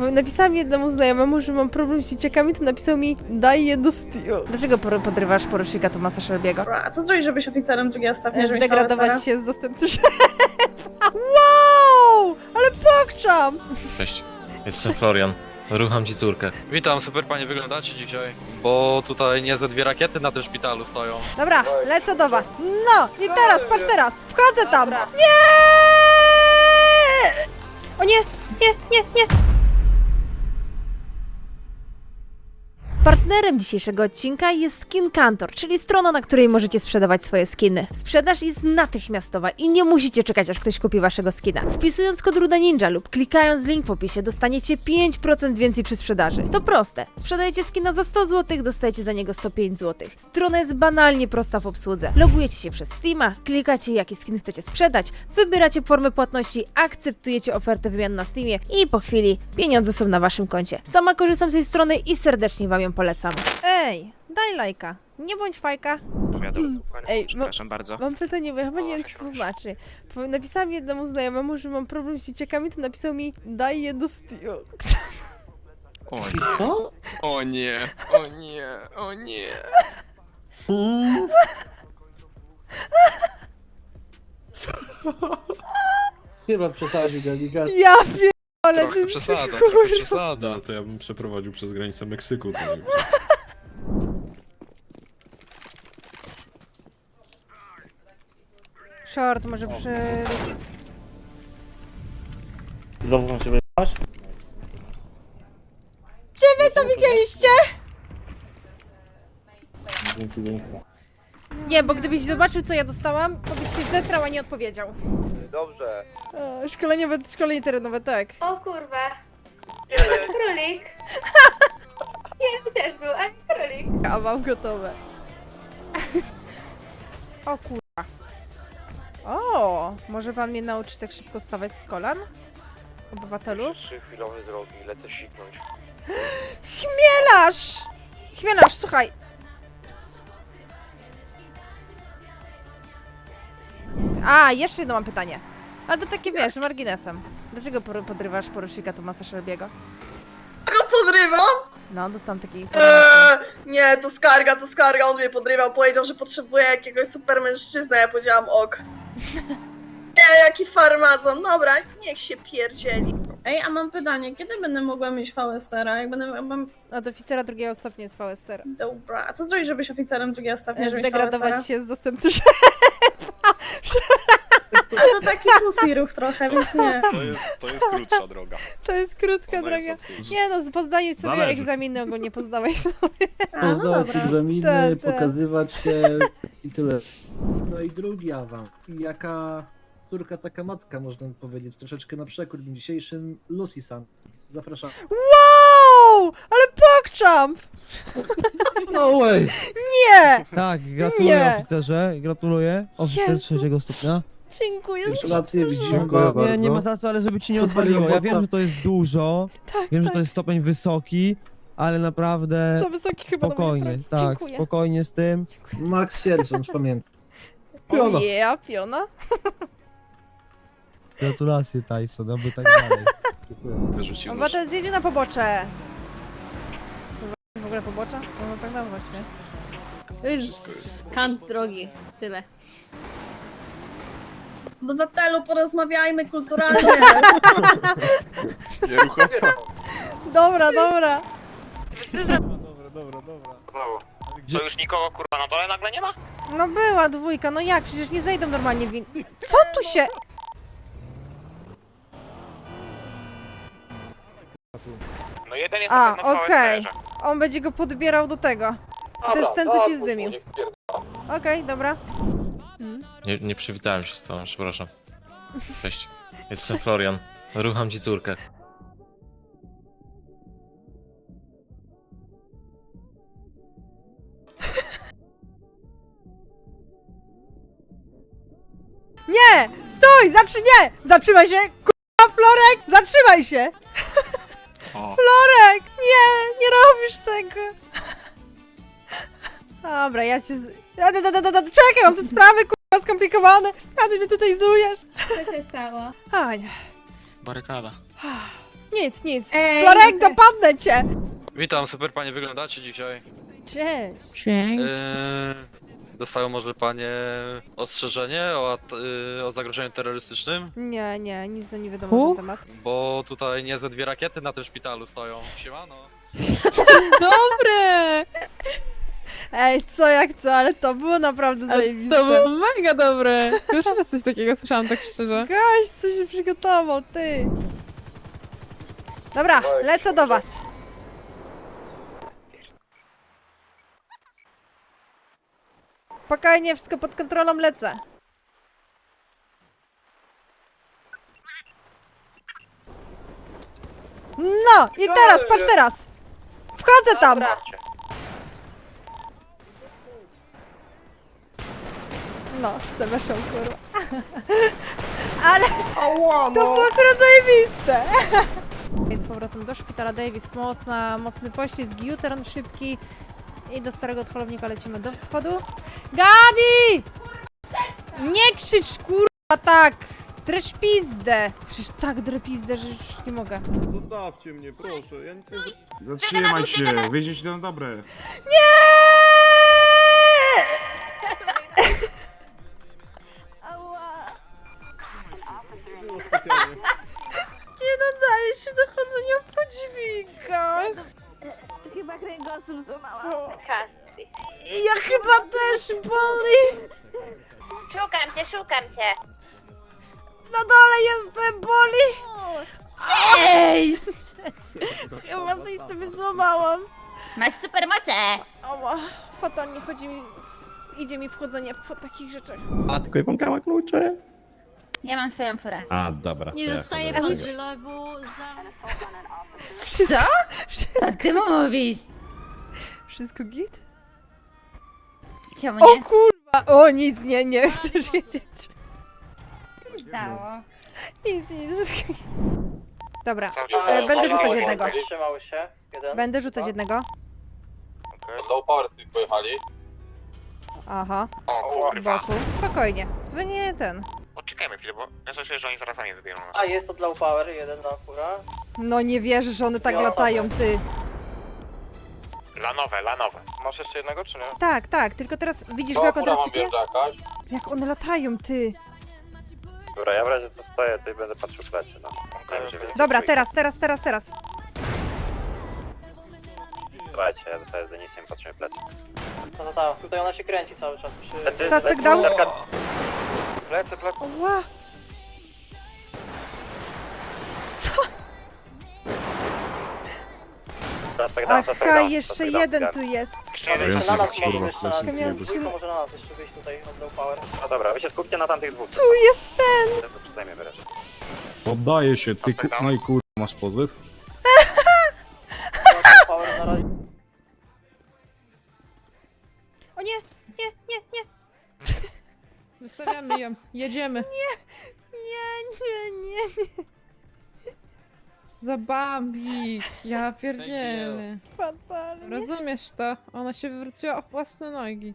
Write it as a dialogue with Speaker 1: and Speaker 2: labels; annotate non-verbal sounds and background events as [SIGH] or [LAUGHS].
Speaker 1: Napisałam jednemu znajomemu, że mam problem z dzieciakami, to napisał mi daj je do Steel. Dlaczego por- podrywasz porucznika Tomasa Shelby'ego?
Speaker 2: Dobra, A co zrobić, żebyś oficerem drugiego stopnia, żebyś Sara?
Speaker 1: się z zastępcy szefa. Wow! Ale pokczam!
Speaker 3: Cześć, jestem Florian. Rucham ci córkę.
Speaker 4: Witam, super panie wyglądacie dzisiaj, bo tutaj niezłe dwie rakiety na tym szpitalu stoją.
Speaker 1: Dobra, lecę do was. No i teraz, patrz teraz. Wchodzę tam. Nie! O nie, nie, nie, nie. Partnerem dzisiejszego odcinka jest Skin Kantor, czyli strona, na której możecie sprzedawać swoje skiny. Sprzedaż jest natychmiastowa i nie musicie czekać, aż ktoś kupi waszego skina. Wpisując kod Ruda Ninja lub klikając link w opisie, dostaniecie 5% więcej przy sprzedaży. To proste. Sprzedajecie skina za 100 zł, dostajecie za niego 105 zł. Strona jest banalnie prosta w obsłudze. Logujecie się przez Steama, klikacie jaki skin chcecie sprzedać, wybieracie formę płatności, akceptujecie ofertę wymian na Steamie i po chwili pieniądze są na waszym koncie. Sama korzystam z tej strony i serdecznie wam ją polecam. Ej, daj lajka. Nie bądź fajka.
Speaker 5: Powiadam.
Speaker 1: Ej,
Speaker 5: Przepraszam bardzo.
Speaker 1: Mam pytanie, bo ja chyba nie wiem, co to znaczy. Bo Napisałam jednemu znajomemu, że mam problem z dzieciakami, to napisał mi daj je do Steel.
Speaker 5: O nie.
Speaker 6: Co?
Speaker 5: O nie, o nie, o nie.
Speaker 6: Chyba przesadził delikatnie.
Speaker 1: Ja ale
Speaker 4: Trochę przesada, trochę przesada.
Speaker 7: No to ja bym przeprowadził przez granicę Meksyku co najwyżej.
Speaker 1: Short może przy...
Speaker 6: Znowu mam się wyjechać?
Speaker 1: Czy wy to widzieliście?
Speaker 6: Dzięki, dzięki.
Speaker 1: Nie, bo gdybyś zobaczył, co ja dostałam, to byś się zesrał, a nie odpowiedział.
Speaker 8: Dobrze.
Speaker 1: O, szkoleniowe, szkolenie terenowe, tak.
Speaker 9: O kurwa. Królik. [LAUGHS] Nie, też był, a królik.
Speaker 1: A mam gotowe. O kurwa. O, może pan mnie nauczyć tak szybko stawać z kolan? Obywatelu?
Speaker 8: Trzy chwilowe drogi, lecę siknąć.
Speaker 1: Chmielarz! Chmielarz, słuchaj. A, jeszcze jedno mam pytanie. Ale to takie wiesz, marginesem. Dlaczego por- podrywasz porucznika Tomasa Shelby'ego?
Speaker 2: Go podrywam?
Speaker 1: No, dostałam takiej informacji.
Speaker 2: Eee, nie, to skarga, to skarga, on mnie podrywał, powiedział, że potrzebuje jakiegoś super mężczyznę, ja powiedziałam ok. [LAUGHS] Nie, jaki farmazon, dobra, niech się pierdzieli. Ej, a mam pytanie, kiedy będę mogła mieć VSR-a? Jak będę, mam...
Speaker 1: Od oficera drugiego stopnia jest VSTR.
Speaker 2: Dobra, a co zrobić, żebyś oficerem drugiego stopnia, żebyś VSR-a?
Speaker 1: Zdegradować się z zastępcy [LAUGHS]
Speaker 2: Ale to taki pussy ruch trochę, więc nie.
Speaker 4: To jest, to jest krótsza droga.
Speaker 1: To jest krótka
Speaker 4: Ona jest
Speaker 1: droga.
Speaker 4: łatwiejsza.
Speaker 1: Nie no, pozdaj sobie
Speaker 7: Zależy.
Speaker 1: egzaminy ogólnie, pozdawaj sobie.
Speaker 2: A, no dobra.
Speaker 6: egzaminy,
Speaker 1: Tak, tak.
Speaker 6: pokazywać się i tyle. No i drugi awans. Jaka córka, taka matka, można powiedzieć. Troszeczkę na przekór dzisiejszym. Lucy San. Zapraszam.
Speaker 1: Wow! Ale pokczam!
Speaker 6: No way!
Speaker 1: Nie!
Speaker 10: Tak, gratuluję
Speaker 1: Nie.
Speaker 10: oficerze, gratuluję. Oficer
Speaker 1: Jezu.
Speaker 10: trzeciego stopnia.
Speaker 1: Dziękuję.
Speaker 6: Gratulacje, widzimy
Speaker 10: Dziękuję
Speaker 6: go.
Speaker 10: Nie, nie ma za co, ale żeby ci nie odwaliło. Ja wiem, że to jest dużo,
Speaker 1: Tak,
Speaker 10: wiem, że
Speaker 1: tak.
Speaker 10: to jest stopień wysoki, ale naprawdę
Speaker 1: Za wysoki chyba na
Speaker 10: spokojnie, tak,
Speaker 1: Dziękuję.
Speaker 10: spokojnie z tym.
Speaker 6: Max Sierżant, pamiętam.
Speaker 1: O yeah, piona.
Speaker 10: Gratulacje Tyson, aby tak [LAUGHS] dalej.
Speaker 4: Wyrzucił nóż.
Speaker 1: Obywatel zjedzie na pobocze. Ogóle pobocze? No tak dam właśnie.
Speaker 4: Wszystko jest.
Speaker 9: Kant drogi. Tyle.
Speaker 2: Obywatelu, porozmawiajmy kulturalnie. [LAUGHS]
Speaker 4: Nieruchomo.
Speaker 1: Dobra, dobra.
Speaker 5: To już nikogo kurwa na dole nagle nie ma?
Speaker 1: No była dwójka, no jak? Przecież nie zejdą normalnie w... Co tu się...
Speaker 5: No jeden jest
Speaker 1: A,
Speaker 5: na
Speaker 1: okej.
Speaker 5: VSR-ze.
Speaker 1: On będzie go podbierał do tego. To jest ten, co cię zdymił. Okej, dobra.
Speaker 3: Nie, nie przywitałem się z tobą, przepraszam. Cześć, jestem Florian. Rucham ci córkę.
Speaker 1: Nie! Stój! Zatrzy... Nie! Zatrzymaj się! Kurwa, Florek! Zatrzymaj się!
Speaker 4: O,
Speaker 1: Florek! Nie! Nie robisz tego! Dobra, ja cię... Z... Ja, da, da, da, da, da, czekaj, mam tu sprawy, kurwa, skomplikowane! A ty mnie tutaj zujesz!
Speaker 9: Co się stało?
Speaker 1: A nie.
Speaker 4: barykada.
Speaker 1: Nic, nic.
Speaker 9: Ej,
Speaker 1: Florek, dopadnę cię!
Speaker 4: Witam, super panie wyglądacie dzisiaj.
Speaker 1: Cześć.
Speaker 4: Yy, dostały może panie ostrzeżenie o, at- yy, o zagrożeniu terrorystycznym?
Speaker 1: Nie, nie, nic nie wiadomo na ten temat.
Speaker 4: Bo tutaj niezłe dwie rakiety na tym szpitalu stoją. Siemano. [LAUGHS]
Speaker 9: Dobre!
Speaker 1: Ej, co jak co, ale to było naprawdę zajebiste.
Speaker 9: To było mega dobre. Pierwszy raz coś takiego słyszałam, tak szczerze.
Speaker 1: Gość, co się przygotował, ty. Dobra, lecę do was. Spokojnie, wszystko pod kontrolą, lecę. No, i teraz, patrz teraz. Wchodzę tam. No, chcę weszą, kurwa. [LAUGHS] Ale to było akurat zajebiste. [LAUGHS] Jest z powrotem do szpitala Davis. Mocna, mocny poślizg, U-turn szybki. I do starego odholownika lecimy do wschodu. Gabi! Nie krzycz, kurwa, tak! Dresz pizdę! Przecież tak drę pizdę, że już nie mogę.
Speaker 7: Zostawcie mnie, proszę, ja nic nie
Speaker 5: Zatrzymaj się,
Speaker 7: wyjdziecie na dobre.
Speaker 1: Nie! Nie nadaje się do chodzenia po dźwigach.
Speaker 9: Chyba kręgosłup złamała.
Speaker 1: Ja chyba też boli.
Speaker 9: Szukam cię, szukam cię.
Speaker 1: Na dole jestem, boli. Cześć! Chyba coś sobie złamałam.
Speaker 9: Masz supermoce!
Speaker 1: Ała, fatalnie chodzi mi, idzie mi wchodzenie po takich rzeczach.
Speaker 10: A, tylko Iwonka ma klucze.
Speaker 9: Ja mam swoją furę.
Speaker 10: A, dobra.
Speaker 9: Nie
Speaker 10: to ja
Speaker 9: dostaję
Speaker 10: chodzę do
Speaker 9: wylewu za... Co? Co ty mówisz?
Speaker 1: Wszystko git?
Speaker 9: Czemu
Speaker 1: O
Speaker 9: nie?
Speaker 1: kurwa! O nic, nie, nie chcesz wiedzieć.
Speaker 9: stało?
Speaker 1: Nic, nic, wszystko git. Dobra, e, będę rzucać jednego.
Speaker 8: Trzymały się. Jeden.
Speaker 1: Będę rzucać jednego.
Speaker 5: Low power pojechali.
Speaker 1: Aha, boku. Spokojnie. Wy nie ten.
Speaker 5: Poczekajmy chwilę, bo ja słyszę, że oni zaraz sami wybiorą nas.
Speaker 8: A jest od low power, jeden na fura.
Speaker 1: No nie wierzę, że one tak
Speaker 8: Ja
Speaker 1: latają, ty.
Speaker 5: Lanowe, lanowe.
Speaker 8: Masz jeszcze jednego czy nie?
Speaker 1: Tak, tak, tylko teraz widzisz jak on teraz
Speaker 5: jakaś.
Speaker 1: Jak one latają, ty.
Speaker 8: Dobra, ja w razie to stoję, tutaj będę patrzył w plecy, no.
Speaker 1: Dobra, teraz, teraz, teraz, teraz.
Speaker 8: Słuchajcie, ja zostaję z Denisem, patrzymy w plecy. No to tak, tutaj ona się kręci cały czas przy...
Speaker 1: Suspect down.
Speaker 8: Plecy, plecy.
Speaker 1: Ła.
Speaker 8: Suspect down, suspect
Speaker 1: Aha,
Speaker 8: down,
Speaker 1: jeszcze
Speaker 8: suspect down,
Speaker 1: jeden tu jest.
Speaker 5: Jeszcze
Speaker 8: na nas może
Speaker 7: kurwa,
Speaker 8: na nas.
Speaker 7: plecy
Speaker 1: Miałem
Speaker 7: zjebać.
Speaker 1: trzy-
Speaker 8: Może na nas jeszcze wyjść tutaj od low power. No dobra, wy się skupcie na tamtych dwóch.
Speaker 1: Tu jest ten.
Speaker 8: Zajmiemy resztę.
Speaker 7: Poddaję się, ty ku... no i kur... masz pozyw?
Speaker 8: Low power na razie.
Speaker 1: O nie, nie, nie.
Speaker 9: Zostawiamy ją, jedziemy.
Speaker 1: Nie, nie, nie, nie.
Speaker 9: Za Bambi. Ja pierdzielę.
Speaker 1: Fatalnie.
Speaker 9: Rozumiesz to? Ona się wywróciła o własne nogi.